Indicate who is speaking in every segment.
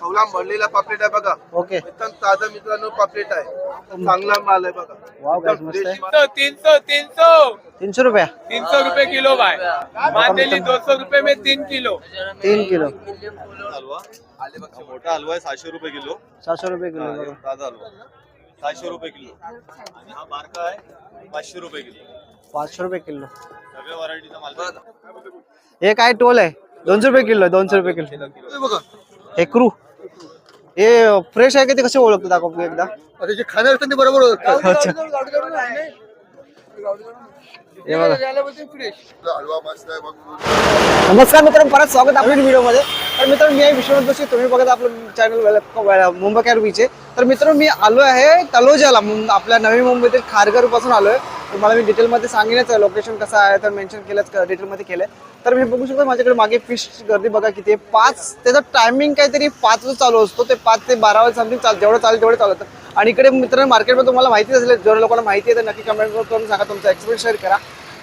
Speaker 1: खवला मळलेला पापलेट आहे बघा.
Speaker 2: ओके.
Speaker 1: एकदम ताजा मित्रांनो पापलेट आहे. चांगला माल आहे बघा.
Speaker 2: वाव guys,
Speaker 1: एकदम
Speaker 2: मस्त आहे.
Speaker 1: fresh माल.
Speaker 3: तीन सौ तीन सौ
Speaker 2: तीनशे रुपया
Speaker 3: तीन सौ रुपए किलो भाई मांदेली दो सौ रुपए में तीन किलो.
Speaker 2: तीन किलो.
Speaker 4: हलवा. हा मोठा हलवा आहे सहाशे रुपये किलो.
Speaker 2: सहाशे रुपये किलो
Speaker 4: हा,
Speaker 2: बघा.
Speaker 4: ताजा हलवा. सहाशे रुपये किलो. आणि हा बारका आहे पाचशे रुपये किलो.
Speaker 2: पाचशे रुपये किलो.
Speaker 4: सगळ्या व्हरायटीचा माल
Speaker 2: हे काय टोल आहे? दोनशे रुपये किलो आहे, दोनशे रुपये किलो.
Speaker 1: बघा.
Speaker 2: हे क्रू. हे फ्रेश आहे का ते कसे ओळखतो दाखव एकदा
Speaker 1: अरे जे खाणार असतात ते बरोबर ओळखतात.
Speaker 2: अच्छा. हे बघा.
Speaker 1: आहे
Speaker 2: नमस्कार मित्रांनो परत स्वागत आपल्या व्हिडिओमध्ये तर मित्रांनो मी आहे विश्वनाथ जोशी. तुम्ही बघत आपलं चॅनल मुंबई कॅर बीच आहे तर मित्रांनो मी आलो आहे तलोजाला. आपल्या नवी मुंबईतील खारघरपासून आलोय. तुम्हाला मी डिटेलमध्ये सांगेनच लोकेशन कसं आहे तर मेन्शन केलंच डिटेलमध्ये केलंय. तर मी बघू शकतो माझ्याकडे मागे फिश गर्दी बघा किती आहे. पाच त्याचा टायमिंग काहीतरी पाच चालू असतो. ते पाच ते बारा वाजे समथिंग चाल जेवढं चालेल तेवढं चालतं. आणि इकडे मित्रांनो मार्केटमध्ये तुम्हाला माहिती असेल जर लोकांना माहिती आहे तर नक्की कमेंट करून सांगा तुमचा एक्सपिरियन्स शेअर करा.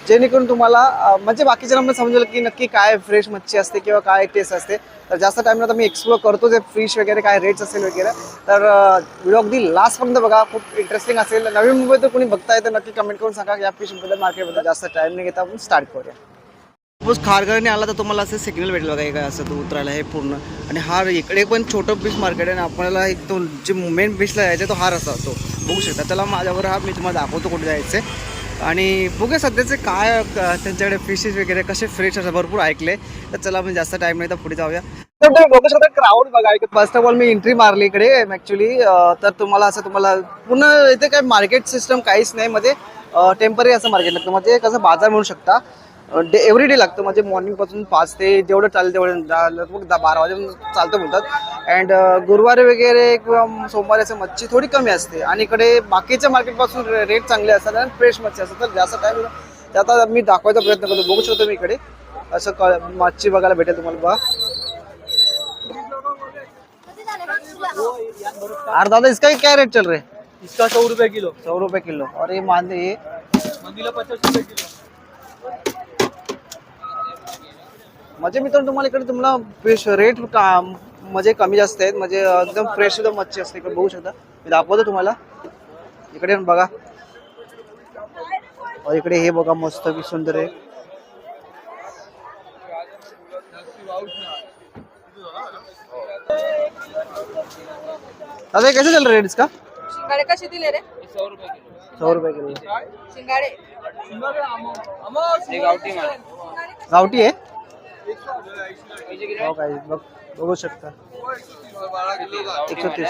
Speaker 2: जेणेकरून तुम्हाला म्हणजे बाकीच्यांना समजेल की नक्की काय फ्रेश मच्छी असते किंवा काय टेस्ट असते. तर जास्त टाईमला आता मी एक्सप्लोर करतो जे फिश वगैरे काय रेट्स असेल वगैरे. तर व्हिडिओ अगदी लास्टपर्यंत बघा खूप इंटरेस्टिंग असेल. नवीन मुंबईत जर कोणी बघताय तर नक्की कमेंट करून सांगा. या फिशबद्दल मार्केटबद्दल जास्त टाईम नाही घेता आपण स्टार्ट करूया. सपोज खारघरने आला तर तुम्हाला असं सिग्नल भेटेल बघा काय असं तो उतरायला हे पूर्ण. आणि हा इकडे पण छोटं फिश मार्केट आहे आणि आपल्याला एक तो जे मेन फिशला जायचं तो हार असा असतो. बघू शकता. त्याला माझ्यावर हा मी तुम्हाला दाखवतो कुठे जायचं आणि बघूया सध्याचे काय त्यांच्याकडे फिशेस वगैरे कसे फ्रेश असतात. भरपूर ऐकले तर चला आपण जास्त टाइम नाही तर पुढे जाऊया. तर तुम्ही बघू शकता क्राऊड बघा. फर्स्ट ऑफ ऑल मी एंट्री मारली इकडे ॲक्च्युली तर तुम्हाला असं तुम्हाला पूर्ण इथे काय मार्केट सिस्टम काहीच नाही. मध्ये टेंपररी असं मार्केट लागतं म्हणजे कसं बाजार म्हणू शकता. डे एव्हरी डे लागतं. म्हणजे मॉर्निंगपासून पाच ते जेवढं चालेल तेवढं लगभग दहा बारा वाजेपर्यंत चालतं बोलतात. अँड गुरुवारी वगैरे किंवा सोमवारी असं मच्छी थोडी कमी असते. आणि इकडे बाकीच्या मार्केटपासून रेट चांगले असतात आणि फ्रेश मच्छी असतात. तर जास्त टाइम ते आता मी दाखवायचा प्रयत्न करतो. बघू शकतो मी इकडे. असं क मच्छी बघायला भेटेल तुम्हाला. बघा. अरे दादा इसका क्या रेट चल रहा? है
Speaker 3: इसका सौ रुपए किलो.
Speaker 2: सौ रुपये किलो. और ये मान ये
Speaker 3: पचास रुपए किलो.
Speaker 2: म्हणजे मित्रांनो तुम्हाला इकडे तुम्हाला फिश रेट का म्हणजे कमी जास्त आहेत. म्हणजे एकदम फ्रेश सुद्धा मच्छी असते. इकडे बघू शकता. मी दाखवतो तुम्हाला. इकडे बघा. और इकडे हे बघा मस्त की सुंदर आहे. दादा कैसे चल रहा है रेट इसका?
Speaker 5: शिंगाडे कसे दिले रे?
Speaker 2: सौ रुपये किलो.
Speaker 5: शिंगाडे.
Speaker 2: गावठी आहे? हो काय बघ, बघू एकशे तीस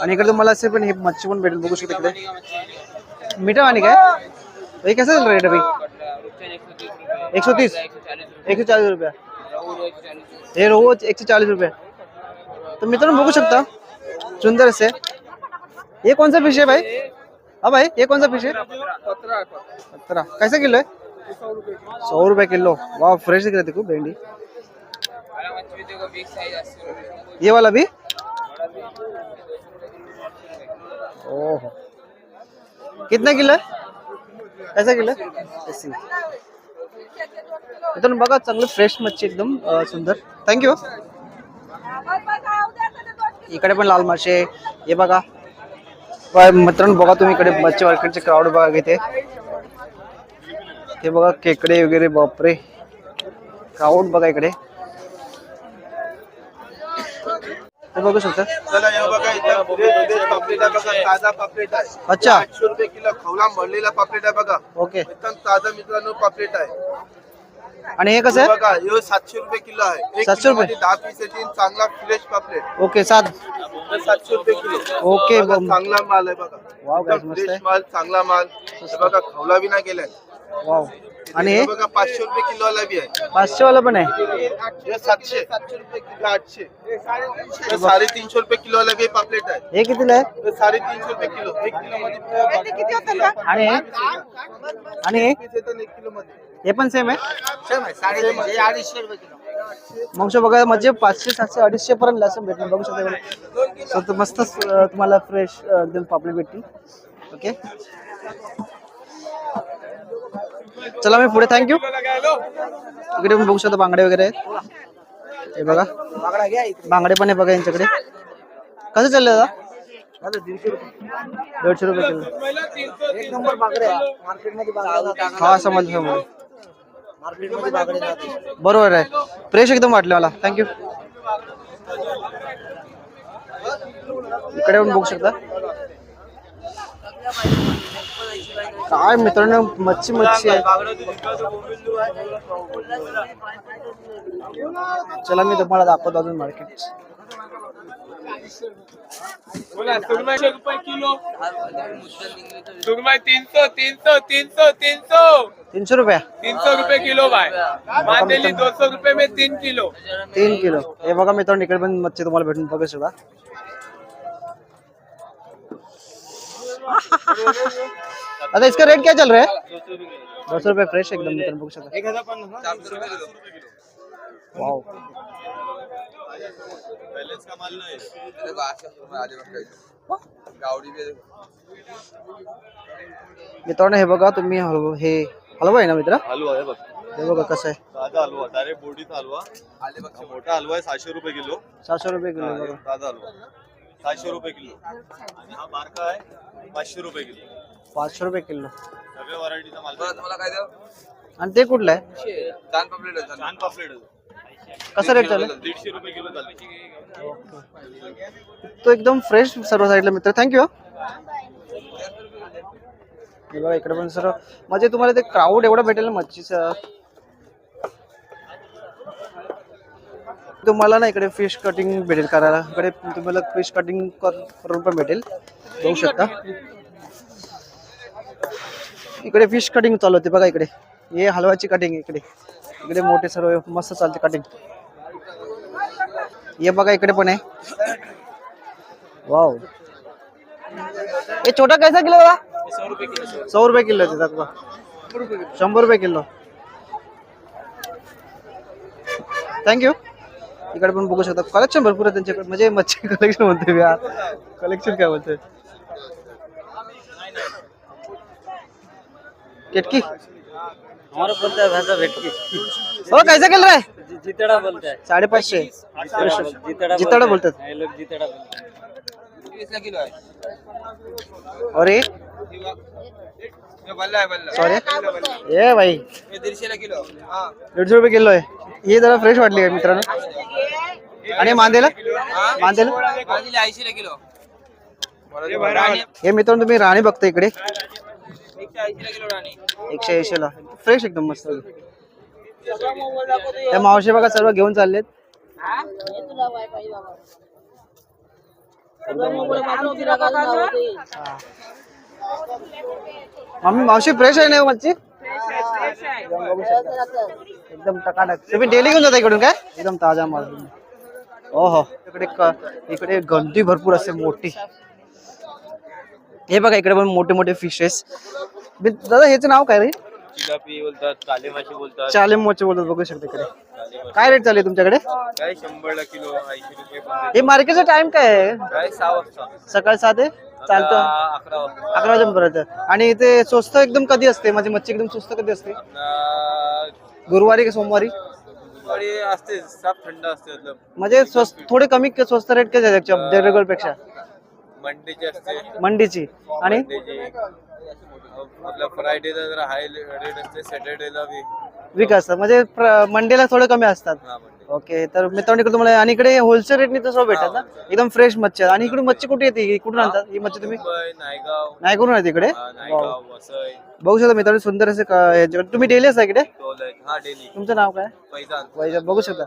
Speaker 2: आणि इकडे मच्छी पण भेटेल, बघू शकता इकडे. मीठा पाणी काय? हे कसं चालू रेट अभी? एक सौ तीस एक सौ चालीस रुपया. हे रोज एकशे चाळीस रुपये. तर मित्रांनो, बघू शकता. सुंदर असे. ये कौन सा फ़िश है भाई? हाँ भाई ये कौन सा फ़िश है पत्रा कैसे किलो है सौ रुपये किलो. वाह फ्रेश दिख रहे देखो भेंडी. ये वाला भी? ओहो. कितना किलो है? कैसा किलो है? इथून बघा चांगलं फ्रेश मच्छी एकदम सुंदर. सुंदर थँक्यू इकडे पण लाल मासे आहे. हे बघा. बघा, मित्रांनो बघा तुम्ही इकडे मच्छी मार्केटचे क्राऊड बघा इथे. हे बघा वगैरे बापरे. क्राऊड बघा इकडे. हे बघू शकता?
Speaker 1: हे
Speaker 2: अच्छा.
Speaker 1: आठशे रुपये किलो खवला मळलेला पापलेट आहे बघा.
Speaker 2: ओके.
Speaker 1: एकदम ताज़ा मित्रांनो पापलेट आहे.
Speaker 2: आणि हे कसं
Speaker 1: हे बघा हे सातशे रुपये किलो आहे. एक
Speaker 2: 700
Speaker 1: किलोमध्ये
Speaker 2: रुपये?
Speaker 1: दहा पीस येतील चांगला फ्रेश पापलेट.
Speaker 2: ओके सात.
Speaker 1: हे सातशे रुपये किलो.
Speaker 2: ओके,
Speaker 1: चांगला माल आहे बघा.
Speaker 2: वाव,
Speaker 1: फ्रेश माल चांगला माल. हे बघा खवला बी नाही गेलाय.
Speaker 2: वाव आणि?
Speaker 1: हे बघा पाचशे रुपये किलो वाला बी आहे.
Speaker 2: पाचशे वाला पण आहे?
Speaker 1: हे सातशे. सातशे रुपये किलो आठशे हे साडेतीनशे रुपये किलो वाला बी पापलेट आहे.
Speaker 2: हे कितीला आहे?
Speaker 1: हे साडेतीनशे रुपये किलो. एक किलो मध्ये
Speaker 2: आणि हे आणि? हे
Speaker 1: एक किलो मध्ये
Speaker 2: हे पण सेम आहे?
Speaker 1: साडेतीनशे अडीचशे रुपये किलो.
Speaker 2: मग शो बघा म्हणजे पाचशे सातशे अडीचशे पर्यंत लसूण भेटणार. बघू शकता. So, मस्त तुम्हाला फ्रेश एकदम पापलेट भेटतील. ओके चला मी पुढे थँक्यू इकडे पण बघू शकता बांगडे वगैरे आहेत. हे बघा. बांगडे पण आहे बघा यांच्याकडे. कसं चाललं दादा? दीडशे रुपये किलो. हा समजलं समजलं. बरोबर आहे. फ्रेश एकदम वाटले मला. थँक्यू इकडे पण बघू शकता. काय मित्रांनो मच्छी मच्छी आहे. चला मी तुम्हाला दाखवतो अजून मार्केट
Speaker 3: बोला रुपये किलो सुरमई तीन सौ तीन सौ तीन सौ तीन सौ
Speaker 2: तीनशे रुपया.
Speaker 3: तीन सौ रुपये किलो भाई मांदेली दो सौ रुपये में तीन किलो.
Speaker 2: तीन किलो. हे बघा मित्रांनो इकडे पण मच्छी तुम्हाला भेटून बघू शकता आता इसका रेट क्या चल रहा है? दो सौ रुपये फ्रेश एकदम बघू शकता
Speaker 4: माल नाही
Speaker 2: मित्रांनो हे बघा तुम्ही हलवा हे हलवा आहे ना मित्र?
Speaker 4: हलवा आहे बघ।
Speaker 2: हे बघा कसं आहे.
Speaker 4: ताज़ा हलवा डायरेक्ट बोडीचा हलवा. हा मोठा हलवा आहे सहाशे रुपये किलो.
Speaker 2: सहाशे रुपये किलो बघा.
Speaker 4: ताज़ा हलवा. सहाशे रुपये किलो. आणि हा बारका आहे पाचशे रुपये किलो.
Speaker 2: पाचशे रुपये किलो.
Speaker 4: सगळ्या व्हरायटीचा माल
Speaker 2: आणि ते कुठलं आहे?
Speaker 4: छान पापलेट आहे.
Speaker 2: कसं रेट चालू आहे?
Speaker 4: दीडशे रुपये किलो चालते
Speaker 2: तो एकदम फ्रेश सर्व साईडला मित्र. थँक्यू हे. बघा इकडे पण सर्व. म्हणजे तुम्हाला ते क्राऊड एवढं भेटेल ना मच्छीचं? तुम्हाला ना इकडे फिश कटिंग भेटेल करायला. इकडे तुम्हाला फिश कटिंग करून पण भेटेल. बघू शकता. इकडे फिश कटिंग चालू होते बघा इकडे. हे हलवाची कटिंग इकडे. इकडे मोठे सर्व मस्त चालते कटिंग हे बघा इकडे पण आहे. वाव हे छोटा कैसा किलो बघा सौ रुपये किलो आहे शंभर रुपये किलो. थँक्यू इकडे पण बघू शकता. कलेक्शन भरपूर आहे त्यांच्याकडे. म्हणजे मच्छी कलेक्शन म्हणते कलेक्शन काय म्हणते केटकी?
Speaker 6: हमारा बोलता है भैंसा भेटकी।
Speaker 2: हो कैसा किलो आहे
Speaker 6: जी- जितड़ा बोलता है।
Speaker 2: साडेपाचशे
Speaker 6: जितड़ा
Speaker 2: जितड़ा बोलते हैं।
Speaker 6: हैं। ये लोग जितड़ा बोलते हैं।
Speaker 2: और ये? सॉरी ये भाई।
Speaker 3: दीडशे किलो
Speaker 2: दीडशे रुपये किलो आहे ही जरा फ्रेश वाटली आहे मित्रांनो। आणि मांदेला? मांदेला?
Speaker 3: ऐंशी किलो.
Speaker 2: हे मित्रांनो तुम्ही राणी बघता इकडे.
Speaker 3: एकशे ऐंशी
Speaker 2: ला फ्रेश एकदम मस्त. त्या मावशी बघा सर्व घेऊन चाललेत. मम्मी मावशी फ्रेश आहे ना हो मच्छी एकदम टकाटक. तुम्ही डेली घेऊन जाता इकडून काय? एकदम ताजा माल. हो इकडे इकडे गंदी भरपूर असते मोठी. हे बघा इकडे पण मोठे मोठे फिशेस दादा ह्याचं नाव काय रे?
Speaker 6: जिलापी बोलतात काले मासे बोलतात.
Speaker 2: चाले मोचे बोलत बघू शकता इकडे. काय रेट चालू आहे तुमच्याकडे?
Speaker 6: काय शंभरला किलो ऐंशी रुपये पण
Speaker 2: हे मार्केटचा टाइम काय आहे?
Speaker 6: काय सहा वाजता.
Speaker 2: सकाळ सात आहे? चालतं.
Speaker 6: आता अकरा वाजता.
Speaker 2: अकरा वाजेपर्यंत. आणि ते स्वस्त एकदम कधी असते? माझी मच्छी एकदम स्वस्त कधी असते? गुरुवारी की सोमवारी?
Speaker 6: दुपारी असते साप थंड असते मतलब.
Speaker 2: म्हणजे स्वस्त थोडे कमी स्वस्त रेट काय रेग्युलरपेक्षा?
Speaker 6: मंडेची असते.
Speaker 2: मंडीची. आणि?
Speaker 6: मंडेची. मतलब फ्रायडेला जरा हाय रेट असते सॅटर्डेला बी.
Speaker 2: वीक असतात. म्हणजे मंडेला थोडे कमी असतात.
Speaker 6: हा मंडे.
Speaker 2: ओके तर मित्रांनो इकडे तुम्हाला आणि इकडे होलसेल रेटने तर सर्व भेटतात ना? एकदम फ्रेश मच्छी आहे. आणि इकडे मच्छी कुठे येते? ही कुठून आणतात? ही मच्छी तुम्ही?
Speaker 6: मुंबई नायगाव.
Speaker 2: नाही करून आणते इकडे?
Speaker 6: हा, नायगाव वसई.
Speaker 2: बघू शकता मित्रांनो सुंदर असे क- तुम्ही डेली असता इकडे?
Speaker 6: हा डेली.
Speaker 2: तुमचं नाव काय? बघू शकता.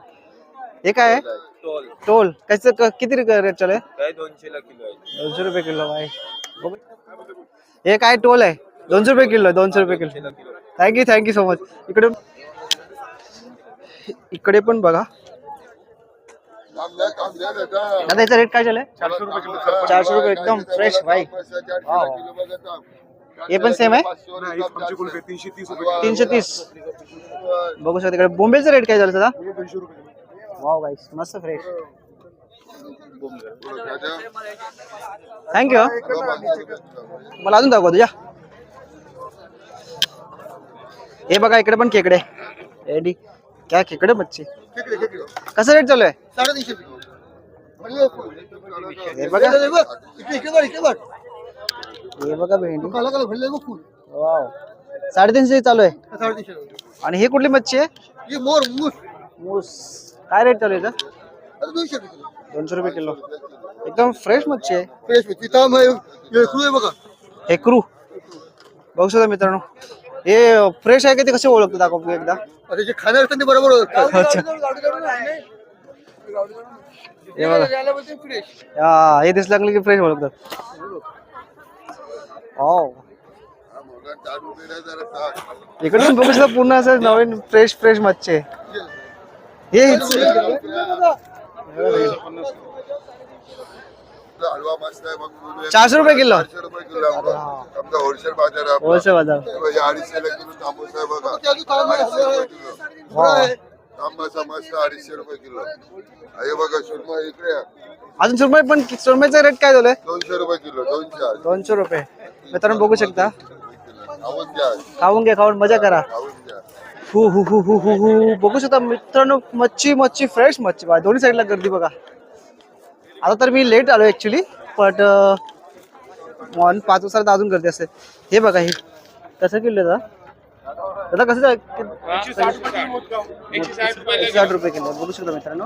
Speaker 2: हे काय आहे?
Speaker 6: टोल.
Speaker 2: टोल. कसं क- किती रेट चालू आहे?
Speaker 6: काय दोनशे ला किलो आहे.
Speaker 2: दोनशे रुपये किलो बघू. हे काय टोल आहे? दोनशे रुपये किलो दोनशे रुपये kilo. Thank you thank you so much इकडे इकडे पण बघा. दादा याचा रेट काय झालाय? चारशे रुपये एकदम फ्रेश भाई. हे पण सेम आहे? तीनशे तीस बघू शकता इकडे. बोंबेलचा रेट काय झालं दादा? वाव गाईस मस्त फ्रेश थँक्यू मला अजून दाखवा तुझ्या. हे बघा इकडे पण खेकडे. एडी क्या खेकडे मच्छी कसं रेट चालू आहे?
Speaker 1: साडेतीनशे
Speaker 2: हे बघा. हे बघा भेंडी. वाव. साडेतीनशे चालू आहे. आणि ही कुठली मच्छी आहे?
Speaker 1: मोर मूस.
Speaker 2: मूस. काय रेट चालू आहे याचा?
Speaker 1: दोनशे रुपये
Speaker 2: दोनशे रुपये किलो. एकदम फ्रेश मच्छी आहे.
Speaker 1: फ्रेश तिथं आहे बघा.
Speaker 2: हेकरू बघू शकता मित्रांनो. हे फ्रेश आहे का ते कसे ओळखतो? दाखव एकदा.
Speaker 1: आता जे खाणार असतात ते बरोबर ओळखतात.
Speaker 2: अच्छा. हे बघा. हा, हे दिसलं लागलं की फ्रेश ओळखतात. वाव इकडे पण बघू शकता पूर्ण असं नवीन फ्रेश फ्रेश मच्छी आहे. चारशे रुपये किलो.
Speaker 7: होलसेल बाजार आहे आपला.
Speaker 2: होलसेल बाजार.
Speaker 7: म्हणजे अडीचशेला किलो तांबूस आहे? बघा. अडीचशे रुपये किलो.
Speaker 2: वा.
Speaker 7: तांबाचा मस्त अडीचशे रुपये किलो. हे बघा सुरमा इकडे आहे.
Speaker 2: अजून सुरमई पण सुरमईचा रेट काय झालाय?
Speaker 7: दोनशे रुपये किलो दोनशे आहे.
Speaker 2: दोनशे रुपये. मित्रांनो बघू शकता.
Speaker 7: खाऊन घ्या.
Speaker 2: खाऊन घ्या खाऊन मजा करा.
Speaker 7: खाऊन घ्या.
Speaker 2: हु हु हु हु हु हु. बघू शकता मित्रांनो मच्छी मच्छी फ्रेश मच्छी. बघा दोन्ही साईडला गर्दी बघा. आता तर मी लेट आलो ऍक्च्युली बट मॉर्निंग पाच वाजता तर अजून गर्दी असते. हे बघा हे. कसं किलो दादा? दादा कसं
Speaker 3: एकशे साठ रुपये
Speaker 2: किलो बघू शकता मित्रांनो.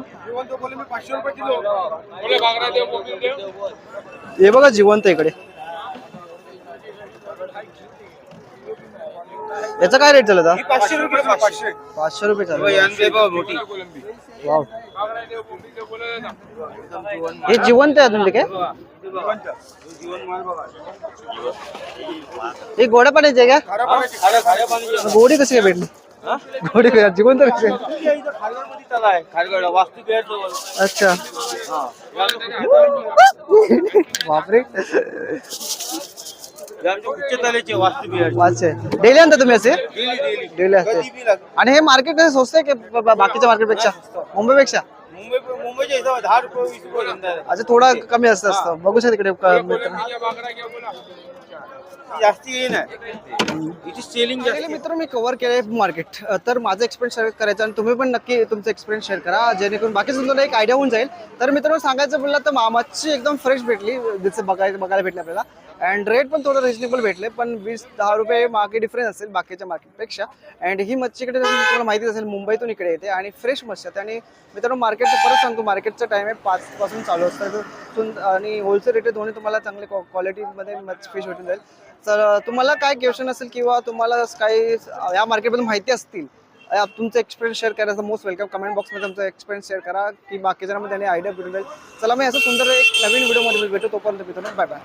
Speaker 2: हे बघा जिवंत इकडे. याचा काय रेट चालत
Speaker 3: पाचशे रुपये पाचशे.
Speaker 2: पाचशे रुपये चालू वाव. हे जिवंत आहे अजून ते काय? हे गोड्या पाण्याचे आहे का? गोडी कशी काय भेटली? गोडी काय जिवंत कशी आहे? अच्छा. बापरे डेली आणता तुम्ही असे? डेली असते. आणि हे मार्केट कसं स्वस्त आहे की ब- ब- बाकीच्या मार्केटपेक्षा मुंबईपेक्षा?
Speaker 6: मुंबईच्या हिशोबात दहा रुपये वीस रुपये धंदा आहे.
Speaker 2: अच्छा थोडा कमी असतं. असतं बघू शकता क- मित्रांनो.
Speaker 6: जास्ती हे नाही इथे सेलिंग जास्त.
Speaker 2: पहिले मित्र मी कव्हर केलंय मार्केट तर माझा एक्सपिरियन्स शेअर करायचा आणि तुम्ही पण नक्की तुमचा एक्सपिरियन्स शेअर करा. जेणेकरून बाकी तुम्हाला एक आयडिया होऊन जाईल. तर मित्रांनो सांगायचं बोललं तर मामाची एकदम फ्रेश भेटली. जसं बघायला बघायला भेटले आपल्याला. अँड रेट पण थोडं रिजनेबल भेटले पण वीस दहा रुपये मागे डिफरन्स असेल बाकीच्या मार्केटपेक्षा. अँड ही मच्छी इकडे तुम्हाला माहितीच असेल मुंबईतून इकडे येते आणि फ्रेश मच्छी असते आणि मित्रांनो मार्केटचं परत सांगतो मार्केटचा टाइम आहे पाचपासून चालू असतं. तुम- आणि होलसेल रेट दोन्ही तुम्हाला चांगले क्वालिटीमध्ये मच्छी फिश भेटून जाईल. तर तुम्हाला काय क्वेश्चन असेल किंवा तुम्हाला काही या मार्केटबद्दल माहिती असतील तुमचं एक्सपिरियन्स शेअर करायचं मोस्ट वेलकम कमेंट बॉक्समध्ये तुमचा एक्सपिरियन्स शेअर करा की बाकीच्यांमध्ये त्यांनी आयडिया भेटून जाईल. चला मी असं सुंदर एक नवीन व्हिडिओमध्ये भेटू. तोपर्यंत मित्रांनो बाय बाय